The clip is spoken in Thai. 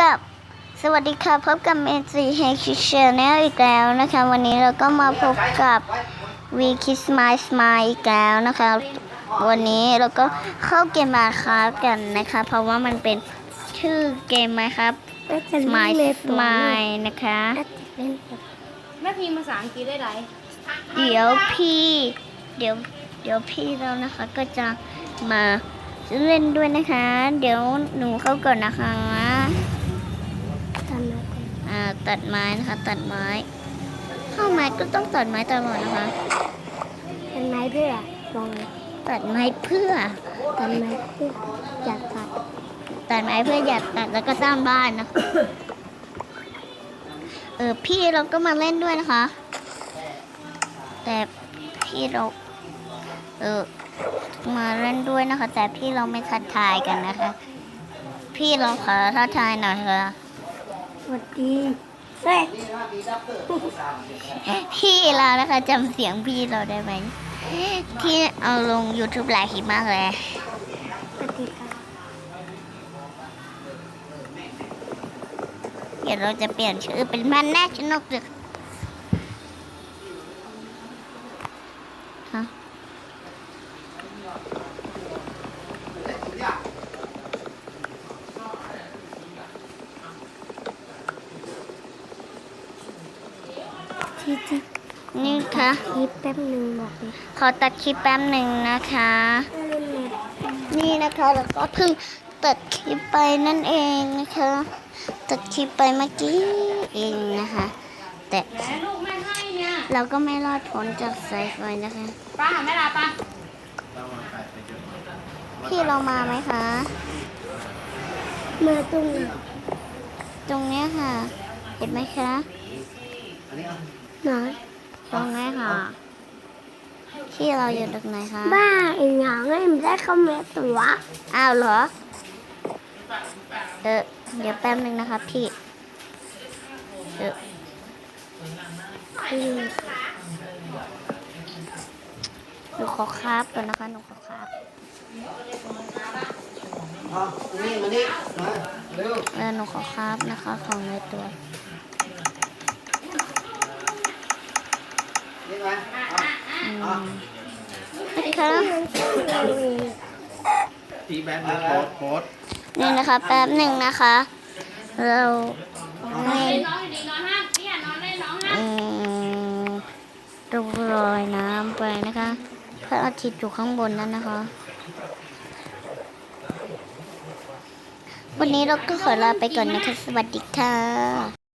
กับ สวัสดีค่ะ พบกับเมจีเฮคิเชอร์แนลอีกแล้วนะคะ วันนี้เราก็มาพบกับวีคิสมายสมายอีกแล้วนะคะ วันนี้เราก็เข้าเกมมาครับกันนะคะ เพราะว่ามันเป็นชื่อเกมไหมครับสมายสมายนะคะแม่พิมพ์ภาษาอังกฤษได้ไรเดี๋ยวพี่เดี๋ยวเดี๋ยวพี่เรานะคะก็จะมาเล่นด้วยนะคะ เดี๋ยวหนูเข้าก่อนนะคะอ่า ตัดไม้นะคะ ตัดไม้เข้าไม้ก็ต้องตัดไม้ตลอดนะคะเป็นไม้เพื่อลองตัดไม้เพื่อทำไม้เพื่ออยากตัดตัดไม้เพื่ออยากตัดแล้วก็สร้างบ้านนะคะเออพี่เราก็มาเล่นด้วยนะคะ แต่พี่เราเออมาเล่นด้วยนะคะ แต่พี่เราไม่ทักทายกันนะคะ พี่เราขอทักทายหน่อยค่ะ สวัสดีเฮ้ยพี่เรานะคะจำเสียงพี่เราได้ไหม ที่เอาลง YouTube หลายคลิปมากเลยสวัสดีค่ะเดี๋ยวเราจะเปลี่ยนชื่อเป็นพันแน่ชนกดึกฮะ ที่ที่นี่ค่ะคลิปแป๊บหนึ่งบอกเลยขอตัดคลิปแป๊บหนึ่งนะคะเล่นเน็ตนี่นะคะแล้วก็เพิ่งตัดคลิปไปนั่นเองนะคะ ตัดคลิปไปเมื่อกี้เองนะคะ แต่แม่ลูกแม่ให้เนี่ยเราก็ไม่รอดพ้นจากสายไฟนะคะป้าหาแม่ลาป้าพี่เรามาไหมคะ มาตรงไหนตรงเนี้ยค่ะ เห็นไหมคะ ไหนตรงนี้ค่ะที่เราอยู่ตรงไหนคะบ้าอีกอย่างไม่ได้เข้ามาตัวอ้าวเหรอเออเดี๋ยวแป๊บนึงนะคะพี่เอออืมหนูขอคราบก่อนนะคะหนูขอคราบอะนี่มานี่มาเร็วเออหนูขอคราบนะคะของในตัว นี่มาอะ อืม นะคะเราเองตีแบนเลยโพสโพสนี่นะคะแป๊บหนึ่งนะคะ เราไม่นอนดีนอนห้ามเนี่ยนอนเล่นน้องห้ามอืมดูรอยน้ำไปนะคะพระอาทิตย์อยู่ข้างบนนั่นนะคะ วันนี้เราก็ขอลาไปก่อนนะคะ สวัสดีค่ะ